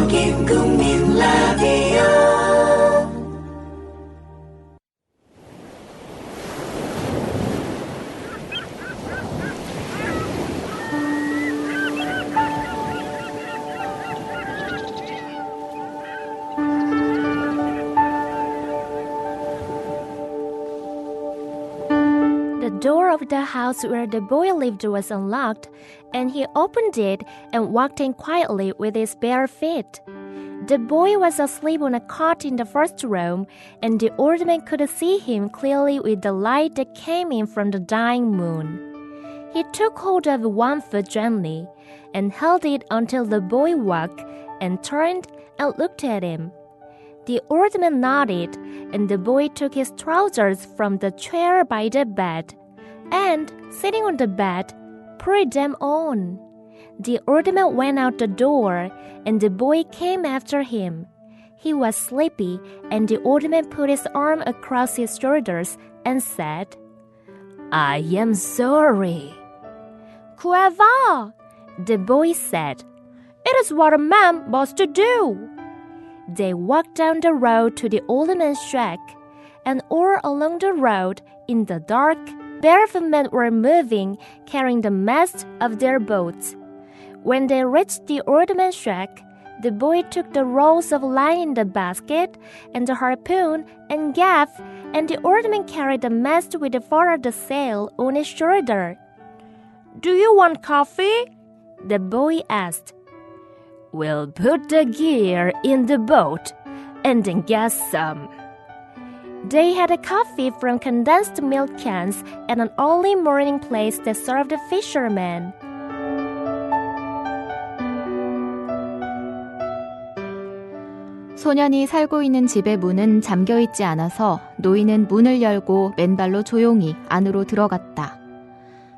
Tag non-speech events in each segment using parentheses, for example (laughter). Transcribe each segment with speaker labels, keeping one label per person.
Speaker 1: 여긴 국민 라
Speaker 2: The door of the house where the boy lived was unlocked, and he opened it and walked in quietly with his bare feet. The boy was asleep on a cot in the first room, and the old man could see him clearly with the light that came in from the dying moon. He took hold of one foot gently and held it until the boy woke and turned and looked at him. The old man nodded, and the boy took his trousers from the chair by the bed, and, sitting on the bed, put them on. The old man went out the door, and the boy came after him. He was sleepy, and the old man put his arm across his shoulders and said, I am sorry. Whoever, the boy said, it is what a man must do. They walked down the road to the old man's shack, and all along the road, in the dark, barefoot men were moving, carrying the masts of their boats. When they reached the man's shack, the boy took the rolls of line in the basket, and the harpoon and gaff, and the man carried the mast with the fore of the sail on his shoulder. Do you want coffee? The boy asked. We'll put the gear in the boat and then get some. They had a coffee from condensed milk cans at an early morning place that served fishermen.
Speaker 3: 소년이 살고 있는 집의 문은 잠겨 있지 않아서 노인은 문을 열고 맨발로 조용히 안으로 들어갔다.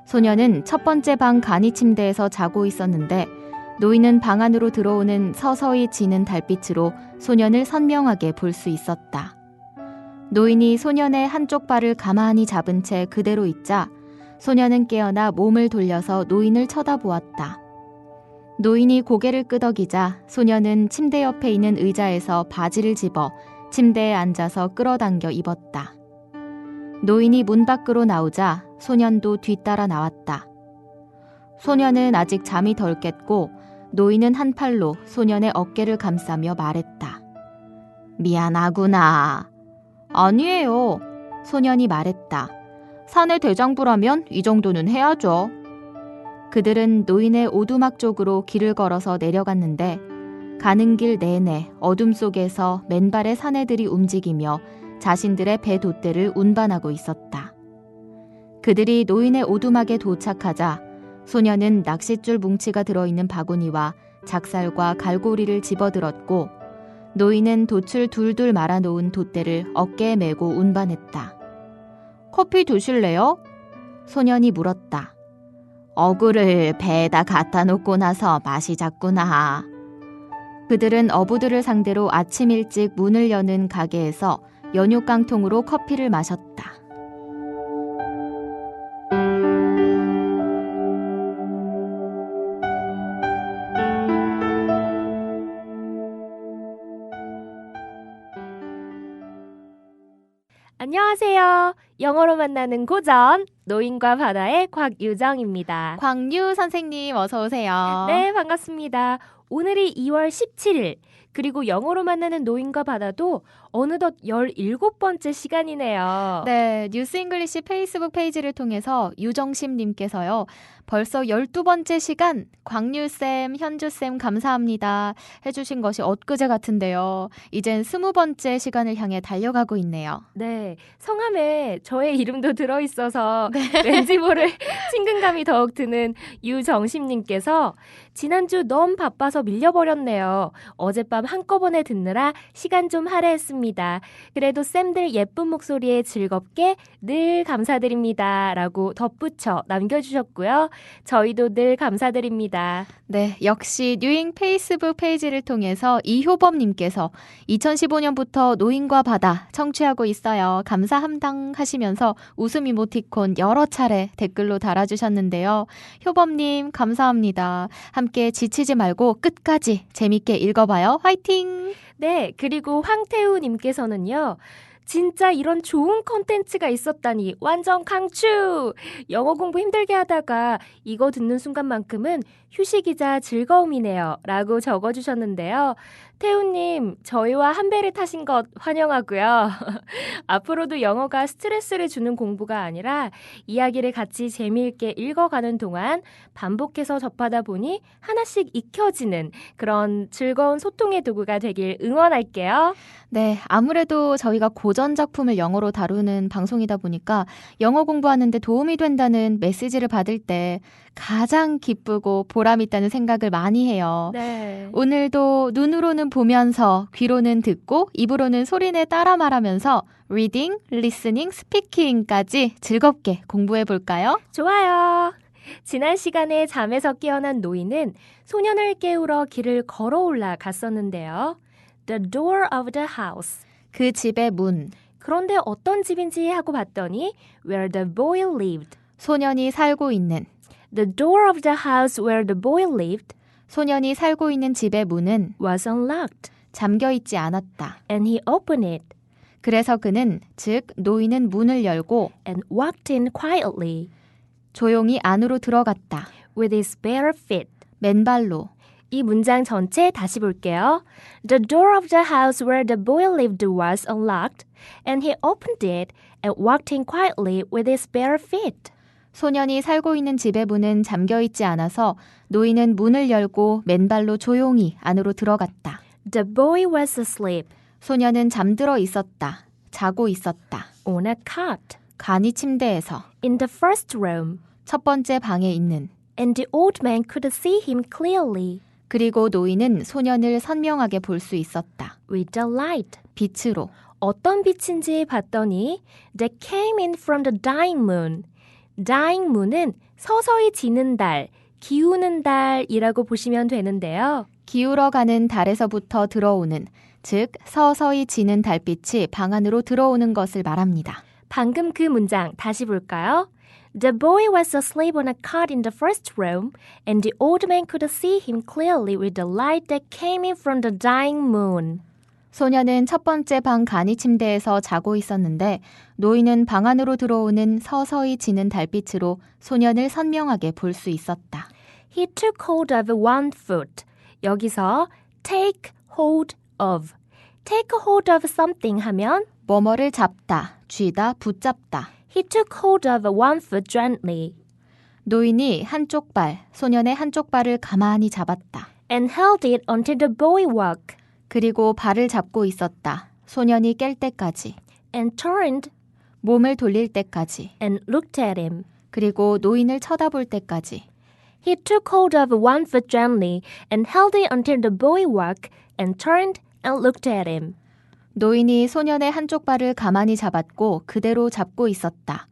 Speaker 3: 소년은 첫 번째 방 간이 침대에서 자고 있었는데 노인은 방 안으로 들어오는 서서히 지는 달빛으로 소년을 선명하게 볼 수 있었다. 노인이 소년의 한쪽 발을 가만히 잡은 채 그대로 있자 소년은 깨어나 몸을 돌려서 노인을 쳐다보았다. 노인이 고개를 끄덕이자 소년은 침대 옆에 있는 의자에서 바지를 집어 침대에 앉아서 끌어당겨 입었다. 노인이 문 밖으로 나오자 소년도 뒤따라 나왔다. 소년은 아직 잠이 덜 깼고 노인은 한 팔로 소년의 어깨를 감싸며 말했다. 미안하구나. 아니에요. 소년이 말했다. 사내 대장부라면 이 정도는 해야죠. 그들은 노인의 오두막 쪽으로 길을 걸어서 내려갔는데 가는 길 내내 어둠 속에서 맨발의 사내들이 움직이며 자신들의 배 돛대를 운반하고 있었다. 그들이 노인의 오두막에 도착하자 소년은 낚싯줄 뭉치가 들어있는 바구니와 작살과 갈고리를 집어들었고 노인은 돛을 둘둘 말아놓은 돛대를 어깨에 메고 운반했다. 커피 드실래요? 소년이 물었다. 어구를 배에다 갖다 놓고 나서 마시자꾸나. 그들은 어부들을 상대로 아침 일찍 문을 여는 가게에서 연육 깡통으로 커피를 마셨다.
Speaker 2: 안녕하세요. 영어로 만나는 고전 노인과 바다의 곽유정입니다.
Speaker 3: 광유 선생님 어서 오세요.
Speaker 2: 네, 반갑습니다. 오늘이 2월 17일. 그리고 영어로 만나는 노인과 바다도 어느덧 17번째 시간이네요.
Speaker 3: 네, 뉴스 잉글리시 페이스북 페이지를 통해서 유정심 님께서요. 벌써 12번째 시간 광유쌤, 현주쌤 감사합니다. 해주신 것이 엊그제 같은데요. 이젠 20번째 시간을 향해 달려가고 있네요.
Speaker 2: 네, 성함에 저의 이름도 들어있어서 (laughs) 왠지 모를 친근감이 더욱 드는 유정심 님께서 지난주 너무 바빠서 밀려버렸네요. 어젯밤 한꺼번에 듣느라 시간 좀 할애했습니다. 그래도 쌤들 예쁜 목소리에 즐겁게 늘 감사드립니다. 라고 덧붙여 남겨주셨고요. 저희도 늘 감사드립니다.
Speaker 3: 네, 역시 뉴잉 페이스북 페이지를 통해서 이효범님께서 2015년부터 노인과 바다 청취하고 있어요. 감사함당 하시면서 웃음 이모티콘 여러 차례 댓글로 달아주셨는데요. 효범님, 감사합니다. 함께 지치지 말고 끝까지 재밌게 읽어봐요. 화이팅!
Speaker 2: 네, 그리고 황태우님께서는요. 진짜 이런 좋은 컨텐츠가 있었다니 완전 강추! 영어 공부 힘들게 하다가 이거 듣는 순간만큼은 휴식이자 즐거움이네요. 라고 적어주셨는데요. 태우님, 저희와 한 배를 타신 것 환영하고요. (laughs) 앞으로도 영어가 스트레스를 주는 공부가 아니라 이야기를 같이 재미있게 읽어가는 동안 반복해서 접하다 보니 하나씩 익혀지는 그런 즐거운 소통의 도구가 되길 응원할게요.
Speaker 3: 네, 아무래도 저희가 고전 작품을 영어로 다루는 방송이다 보니까 영어 공부하는데 도움이 된다는 메시지를 받을 때 가장 기쁘고 보람 있다는 생각을 많이 해요.
Speaker 2: 네.
Speaker 3: 오늘도 눈으로는 보면서 귀로는 듣고 입으로는 소리내 따라 말하면서 리딩, 리스닝, 스피킹까지 즐겁게 공부해 볼까요?
Speaker 2: 좋아요. 지난 시간에 잠에서 깨어난 노인은 소년을 깨우러 길을 걸어 올라갔었는데요. The door of the house.
Speaker 3: 그 집의 문,
Speaker 2: 그런데 어떤 집인지 하고 봤더니 where the boy lived.
Speaker 3: 소년이 살고 있는
Speaker 2: The door of the house where the boy lived
Speaker 3: 소년이 살고 있는 집의 문은
Speaker 2: was unlocked
Speaker 3: 잠겨 있지 않았다.
Speaker 2: and he opened it
Speaker 3: 그래서 그는 즉 노인은 문을 열고
Speaker 2: and walked in quietly
Speaker 3: 조용히 안으로 들어갔다.
Speaker 2: with his bare feet.
Speaker 3: 맨발로
Speaker 2: 이 문장 전체 다시 볼게요. The door of the house where the boy lived was unlocked, and he opened it and walked in quietly with his bare feet.
Speaker 3: 소년이 살고 있는 집의 문은 잠겨 있지 않아서 노인은 문을 열고 맨발로 조용히 안으로 들어갔다.
Speaker 2: The boy was asleep
Speaker 3: 소년은 잠들어 있었다. 자고 있었다.
Speaker 2: on a cot
Speaker 3: 간이 침대에서
Speaker 2: in the first room,
Speaker 3: 첫 번째 방에 있는
Speaker 2: and the old man could see him clearly
Speaker 3: 그리고 노인은 소년을 선명하게 볼 수 있었다.
Speaker 2: with the light.
Speaker 3: 빛으로
Speaker 2: 어떤 빛인지 봤더니 that came in from the dying moon. Dying moon은 서서히 지는 달, 기우는 달이라고 보시면 되는데요.
Speaker 3: 기울어 가는 달에서부터 들어오는 즉 서서히 지는 달빛이 방 안으로 들어오는 것을 말합니다.
Speaker 2: 방금 그 문장 다시 볼까요? The boy was asleep on a cot in the first room, and the old man could see him clearly with the light that came in from the dying moon.
Speaker 3: 소년은 첫 번째 방 간이 침대에서 자고 있었는데 노인은 방 안으로 들어오는 서서히 지는 달빛으로 소년을 선명하게 볼 수 있었다.
Speaker 2: He took hold of one foot. 여기서 take hold of. take hold of something 하면
Speaker 3: 뭐뭐를 잡다, 쥐다, 붙잡다.
Speaker 2: he took hold of one foot gently
Speaker 3: 노인이 한쪽 발, 소년의 한쪽 발을 가만히 잡았다.
Speaker 2: and held it until the boy woke
Speaker 3: 그리고 발을 잡고 있었다. 소년이 깰 때까지.
Speaker 2: and turned
Speaker 3: 몸을 돌릴 때까지.
Speaker 2: and looked at him.
Speaker 3: 그리고 노인을 쳐다볼 때까지.
Speaker 2: He took hold of one foot gently and held it until the boy woke and turned and looked at him.
Speaker 3: 노인이 소년의 한쪽 발을 가만히 잡았고 그대로 잡고 있었다.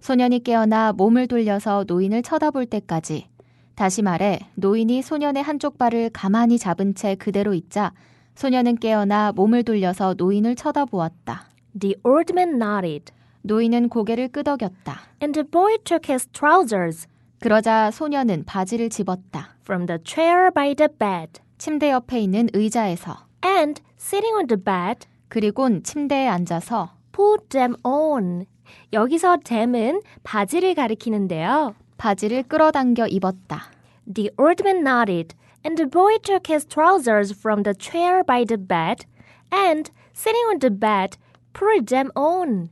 Speaker 3: 소년이 깨어나 몸을 돌려서 노인을 쳐다볼 때까지. 다시 말해, 노인이 소년의 한쪽 발을 가만히 잡은 채 그대로 있자 소년은 깨어나 몸을 돌려서 노인을 쳐다보았다.
Speaker 2: The old man nodded,
Speaker 3: 노인은 고개를 끄덕였다.
Speaker 2: and the boy took his trousers
Speaker 3: 그러자 소년은 바지를 집었다.
Speaker 2: from the chair by the bed
Speaker 3: 침대 옆에 있는 의자에서.
Speaker 2: and, sitting on the bed,
Speaker 3: 그리곤 침대에 앉아서
Speaker 2: put them on. 여기서 them은 바지를 가리키는데요.
Speaker 3: 바지를 끌어당겨 입었다.
Speaker 2: The old man nodded, and the boy took his trousers from the chair by the bed and, sitting on the bed, put them on.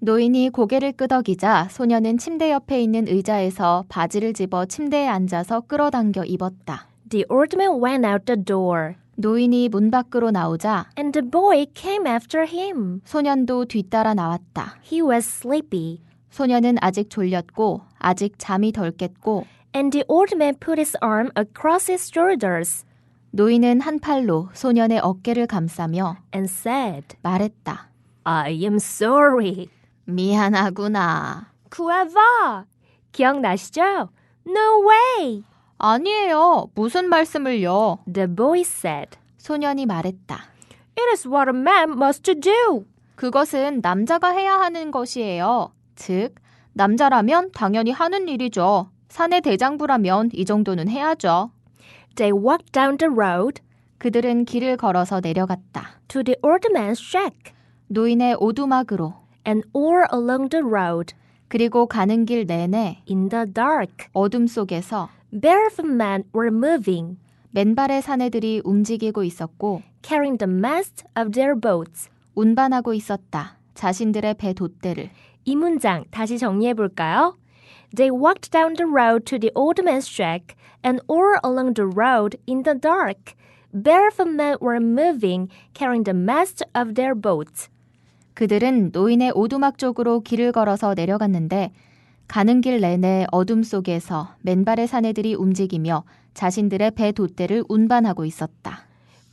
Speaker 3: 노인이 고개를 끄덕이자 소년은 침대 옆에 있는 의자에서 바지를 집어 침대에 앉아서 끌어당겨 입었다.
Speaker 2: The old man went out the door,
Speaker 3: 노인이 문 밖으로 나오자
Speaker 2: and the boy came after him.
Speaker 3: 소년도 뒤따라 나왔다.
Speaker 2: He was sleepy,
Speaker 3: 소년은 아직 졸렸고 아직 잠이 덜 깼고
Speaker 2: and the old man put his arm across his shoulders
Speaker 3: 노인은 한 팔로 소년의 어깨를 감싸며
Speaker 2: and said,
Speaker 3: 말했다.
Speaker 2: I am sorry.
Speaker 3: 미안하구나.
Speaker 2: 구아바! 기억나시죠? No way!
Speaker 3: 아니에요. 무슨 말씀을요?
Speaker 2: The boy said,
Speaker 3: 소년이 말했다.
Speaker 2: It is what a man must do.
Speaker 3: 그것은 남자가 해야 하는 것이에요. 즉, 남자라면 당연히 하는 일이죠. 사내 대장부라면 이 정도는 해야죠.
Speaker 2: They walked down the road
Speaker 3: 그들은 길을 걸어서 내려갔다.
Speaker 2: to the old man's shack
Speaker 3: 노인의 오두막으로
Speaker 2: and all along the road
Speaker 3: 그리고 가는 길 내내
Speaker 2: in the dark.
Speaker 3: 어둠 속에서
Speaker 2: Barefoot men were moving,
Speaker 3: 맨발의 사내들이 움직이고 있었고
Speaker 2: carrying the mast of their boats.
Speaker 3: 운반하고 있었다. 자신들의 배 돛대를.
Speaker 2: 이 문장 다시 정리해 볼까요? They walked down the road to the old man's shack and all along the road in the dark. Barefoot men were moving, carrying the mast of their boats.
Speaker 3: 그들은 노인의 오두막 쪽으로 길을 걸어서 내려갔는데 가는 길 내내 어둠 속에서 맨발의 사내들이 움직이며 자신들의 배 돛대를 운반하고 있었다.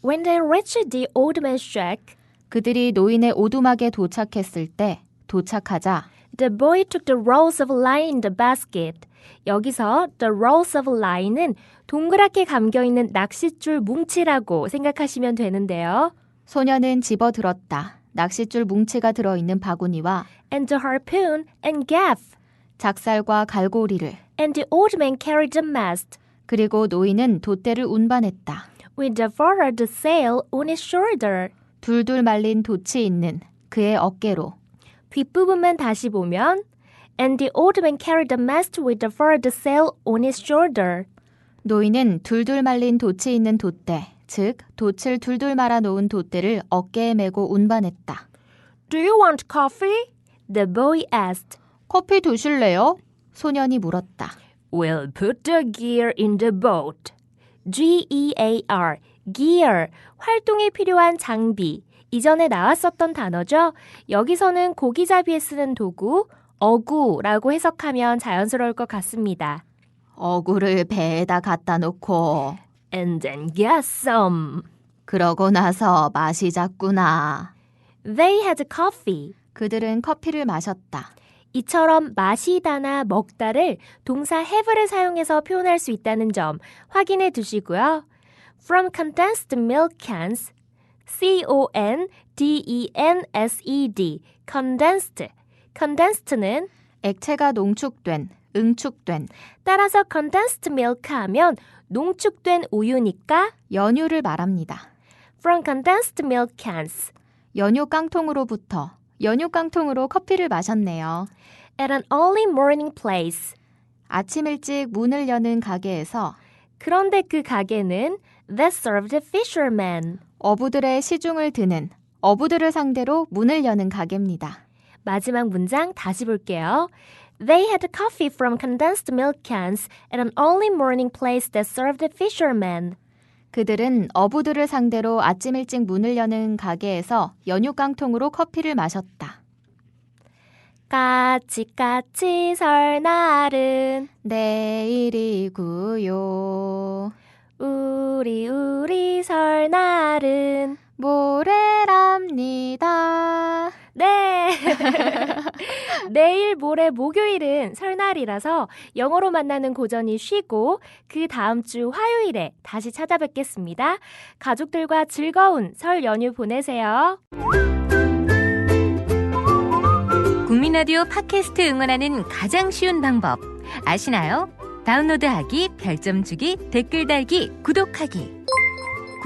Speaker 2: When they reached the old man's shack,
Speaker 3: 그들이 노인의 오두막에 도착했을 때 도착하자
Speaker 2: the boy took the rolls of line in the basket. 여기서 the rolls of line은 동그랗게 감겨 있는 낚싯줄 뭉치라고 생각하시면 되는데요.
Speaker 3: 소녀는 집어 들었다. 낚싯줄 뭉치가 들어 있는 바구니와
Speaker 2: And the harpoon and gaff.
Speaker 3: 작살과 갈고리를
Speaker 2: And the old man carried the mast
Speaker 3: 그리고 노인은 돛대를 운반했다.
Speaker 2: with the forward sail on his shoulder.
Speaker 3: 둘둘 말린 돛이 있는 그의 어깨로
Speaker 2: 뒷부분만 다시 보면 And the old man carried the mast with the forward sail on his shoulder.
Speaker 3: 노인은 둘둘 말린 돛이 있는 돛대, 즉 돛을 둘둘 말아 놓은 돛대를 어깨에 메고 운반했다.
Speaker 2: Do you want coffee? The boy asked.
Speaker 3: 커피 드실래요? 소년이 물었다.
Speaker 2: We'll put the gear in the boat. G-E-A-R, gear, 활동에 필요한 장비. 이전에 나왔었던 단어죠. 여기서는 고기잡이에 쓰는 도구, 어구라고 해석하면 자연스러울 것 같습니다.
Speaker 3: 어구를 배에다 갖다 놓고
Speaker 2: And then get some.
Speaker 3: 그러고 나서 마시자꾸나.
Speaker 2: They had coffee.
Speaker 3: 그들은 커피를 마셨다.
Speaker 2: 이처럼 마시다나 먹다를 동사 have를 사용해서 표현할 수 있다는 점 확인해 두시고요. From condensed milk cans, C-O-N-D-E-N-S-E-D, condensed. condensed는
Speaker 3: 액체가 농축된, 응축된
Speaker 2: 따라서 condensed milk 하면 농축된 우유니까
Speaker 3: 연유를 말합니다.
Speaker 2: from condensed milk cans.
Speaker 3: 연유 깡통으로부터 연유 깡통으로 커피를 마셨네요.
Speaker 2: At an early morning place.
Speaker 3: 아침 일찍 문을 여는 가게에서
Speaker 2: 그런데 그 가게는 that served fishermen.
Speaker 3: 어부들의 시중을 드는 어부들을 상대로 문을 여는 가게입니다.
Speaker 2: 마지막 문장 다시 볼게요. They had coffee from condensed milk cans at an early morning place that served fishermen.
Speaker 3: 그들은 어부들을 상대로 아침 일찍 문을 여는 가게에서 연유 깡통으로 커피를 마셨다.
Speaker 2: 까치까치 설날은
Speaker 3: 내일이구요.
Speaker 2: 우리 우리 설 (laughs) 내일 모레 목요일은 설날이라서 영어로 만나는 고전이 쉬고 그 다음 주 화요일에 다시 찾아뵙겠습니다. 가족들과 즐거운 설 연휴 보내세요.
Speaker 4: 국민 라디오 팟캐스트 응원하는 가장 쉬운 방법 아시나요? 다운로드하기, 별점 주기, 댓글 달기, 구독하기.